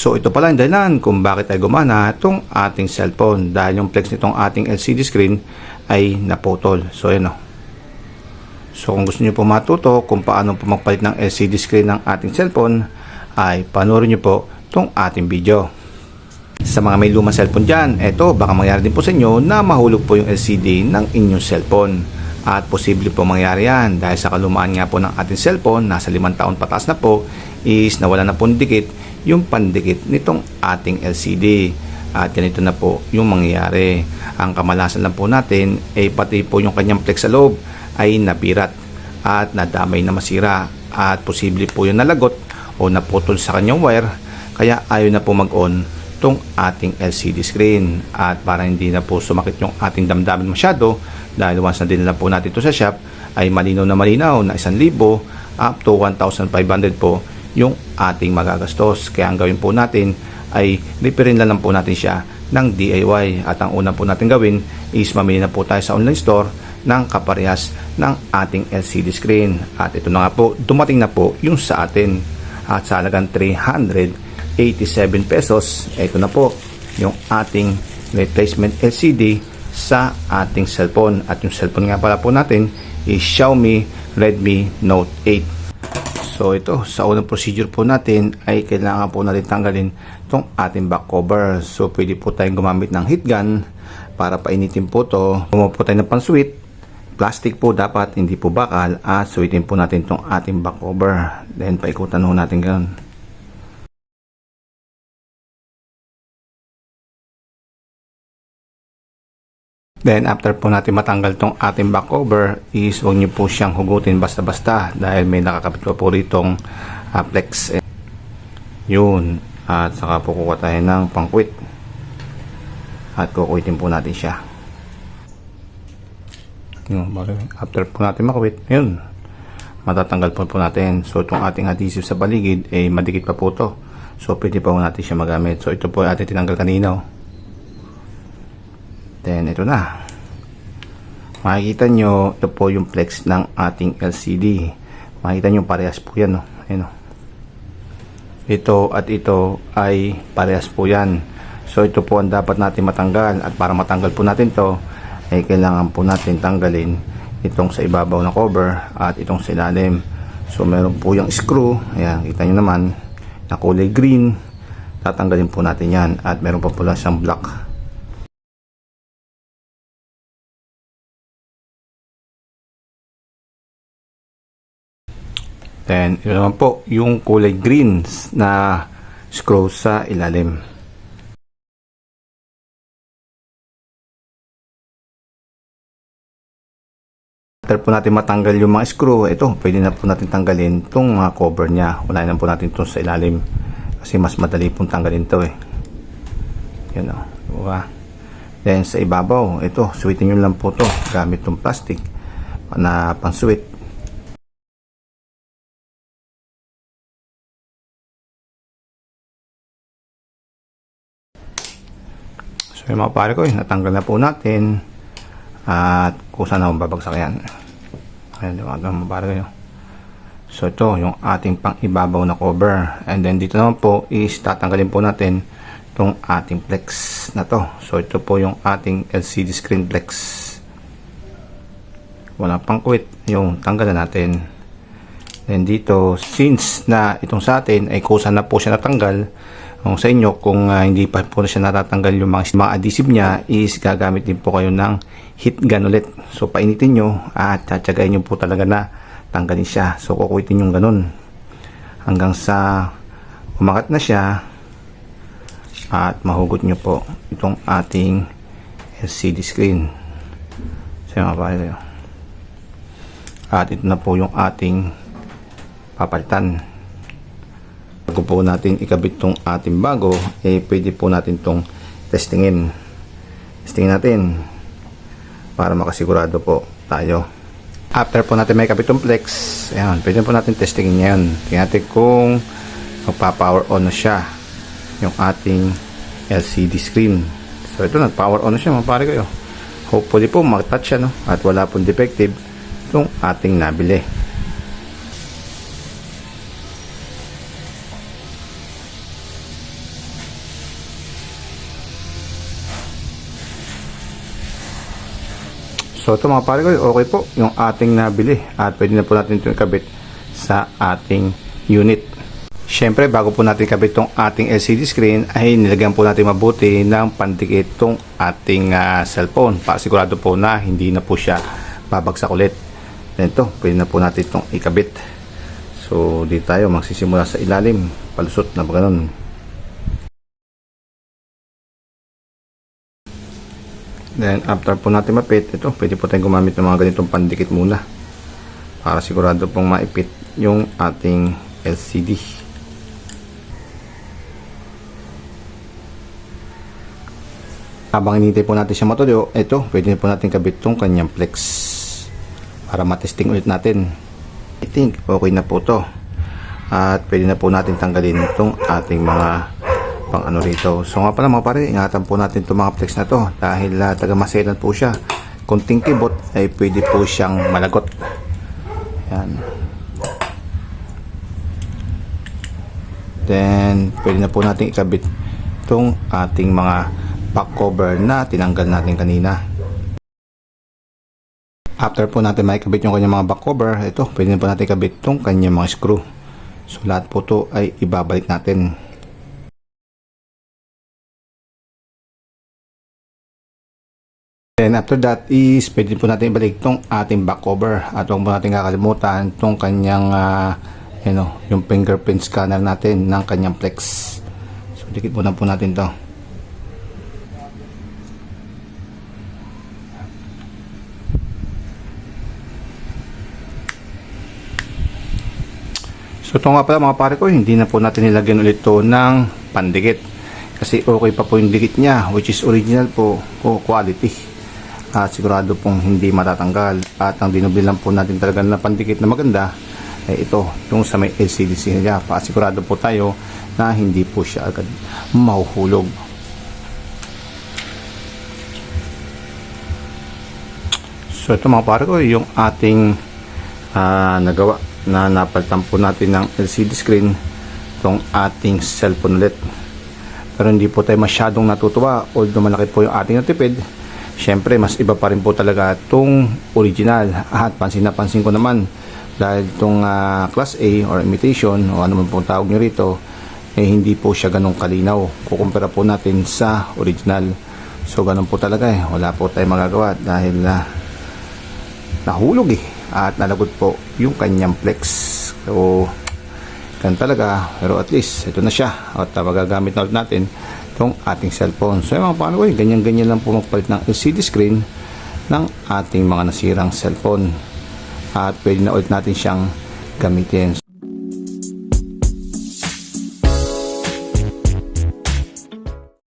So ito pala yung dahilan kung bakit ay gumana itong ating cellphone dahil yung flex nitong ating LCD screen ay naputol. So yun o. So kung gusto niyo po matuto kung paano po magpalit ng LCD screen ng ating cellphone ay panoorin niyo po itong ating video. Sa mga may lumang cellphone dyan, eto baka mangyari din po sa inyo na mahulog po yung LCD ng inyong cellphone. At posible po mangyari yan dahil sa kalumaan nga po ng ating cellphone, nasa limang taon pataas na po, is nawala na po dikit yung pandikit nitong ating LCD. At ganito na po yung mangyayari. Ang kamalasan lang po natin ay pati po yung kanyang flex sa loob ay nabirat at nadamay na masira at posible po yung nalagot o naputol sa kanyang wire kaya ayaw na po mag-on tong ating LCD screen. At para hindi na po sumakit yung ating damdamin masyado dahil once na dinala po natin ito sa shop ay malinaw na malinaw na 1,000 up to 1,500 po yung ating magagastos. Kaya ang gawin po natin ay repairin lang, lang po natin siya ng DIY at ang una po natin gawin is mamili na po tayo sa online store ng kaparehas ng ating LCD screen. At ito na nga po dumating na po yung sa atin. At sa halagang 387 pesos. Ito na po yung ating replacement LCD sa ating cellphone. At yung cellphone nga pala po natin is Xiaomi Redmi Note 8 so ito sa unang procedure po natin ay kailangan po natin tanggalin itong ating back cover. So pwede po tayong gumamit ng heat gun para painitin po to. Gumawa po tayo ng pansuit plastic po dapat hindi po bakal. At suitin po natin itong ating back cover. Then paikutan ho natin ganun Then after po natin matanggal tong ating back cover is huwag niyo po siyang hugutin basta-basta dahil may nakakapit pa po ritong uh, flex. Yun. At saka po kukuha tayo ng pangkwit. At kukuitin po natin siya. Yun, after po natin makwit, yun. Matatanggal po po natin. So itong ating adhesive sa baligid eh madikit pa po to. So pwede pa po natin siya magamit. So ito po ating tinanggal kanina. oh. Then, ito na. Makikita nyo, ito po yung flex ng ating LCD. Makikita nyo, parehas po yan. No? Ayan, no? Ito at ito ay parehas po yan. So, ito po ang dapat natin matanggal. At para matanggal po natin to ay kailangan po natin tanggalin itong sa ibabaw na cover at itong sa ilalim. So, meron po yung screw. Ayan, kita nyo naman na kulay green. Tatanggalin po natin yan. At meron pa pula siyang black Then, ito naman po, yung kulay greens na screw sa ilalim. After po natin matanggal yung mga screw, ito, pwede na po natin tanggalin itong mga cover niya. Unahin na po natin ito sa ilalim. Kasi mas madali pong tanggalin ito eh. Yan o. Diba? Then, sa ibabaw, ito, sweetin nyo lang po to gamit itong plastic na pang So mga pare ko, natanggal na po natin. At kung saan ako babagsak yan. Ayan, di ba? Ito mga pare ko. So ito, yung ating pang ibabaw na cover. And then dito naman po is tatanggalin po natin itong ating flex na to. So ito po yung ating LCD screen flex. Wala pang quit. Yung tanggalan natin. Then dito, since na itong sa atin ay kusa na po siya natanggal, sa inyo, kung uh, hindi pa po siya natatanggal yung mga, mga adhesive niya, is gagamit din po kayo ng heat gun ulit. So, painitin nyo at tsatsagayin nyo po talaga na tanggalin siya. So, kukuitin yung ganun. Hanggang sa umangat na siya at mahugot nyo po itong ating LCD screen. So, yung kayo. At ito na po yung ating papalitan bago po natin ikabit tong ating bago eh pwede po natin tong testingin. Testingin natin para makasigurado po tayo. After po natin may kabit tong flex ayan, pwede po natin testingin ngayon. Tingnan natin kung magpa-power on na siya yung ating LCD screen. So ito nag power on na siya mga pare kayo. Hopefully po mag-touch siya no? at wala pong defective itong ating nabili So ito mga pare ko, okay po yung ating nabili at pwede na po natin ito ikabit sa ating unit. Siyempre, bago po natin ikabit itong ating LCD screen, ay nilagyan po natin mabuti ng pandikit itong ating ah, cellphone para sigurado po na hindi na po siya babagsak ulit. Ito, pwede na po natin itong ikabit. So, di tayo magsisimula sa ilalim, palusot na ba ganun. Then after po natin mapit, ito, pwede po tayong gumamit ng mga ganitong pandikit muna. Para sigurado pong maipit yung ating LCD. Habang hinihintay po natin siya matuloy, ito, pwede po natin kabit tong kanyang flex. Para matesting ulit natin. I think, okay na po to. At pwede na po natin tanggalin itong ating mga pang ano rito. So nga pala mga pare, ingatan po natin itong mga flex na to dahil uh, taga maselan po siya. Kunting kibot ay pwede po siyang malagot. Yan. Then, pwede na po natin ikabit itong ating mga back cover na tinanggal natin kanina. After po natin maikabit yung kanyang mga back cover, ito, pwede na po natin ikabit itong kanyang mga screw. So, lahat po to ay ibabalik natin. Then after that is pwede po natin ibalik itong ating back cover at huwag po natin kakalimutan itong kanyang uh, you know, yung fingerprint scanner natin ng kanyang flex. So dikit muna po natin to. So ito nga pala mga pare ko, hindi na po natin nilagyan ulit to ng pandikit. Kasi okay pa po yung dikit niya, which is original po, quality at sigurado pong hindi matatanggal. At ang dinubli lang po natin talaga na pandikit na maganda ay ito yung sa may LCD niya. Para sigurado po tayo na hindi po siya agad mahuhulog. So ito mga pare ko yung ating ah, nagawa na napalitan po natin ng LCD screen itong ating cellphone ulit. Pero hindi po tayo masyadong natutuwa although malaki po yung ating natipid syempre mas iba pa rin po talaga itong original. At pansin na pansin ko naman dahil itong ah, class A or imitation o ano man pong tawag nyo rito eh hindi po siya ganong kalinaw. Kukumpara po natin sa original. So ganun po talaga eh. Wala po tayong magagawa dahil na nahulog eh at nalagot po yung kanyang flex. So ganun talaga. Pero at least ito na siya. At uh, magagamit na natin itong ating cellphone. So mga paano ko, ganyan-ganyan lang po magpalit ng LCD screen ng ating mga nasirang cellphone. At pwede na ulit natin siyang gamitin.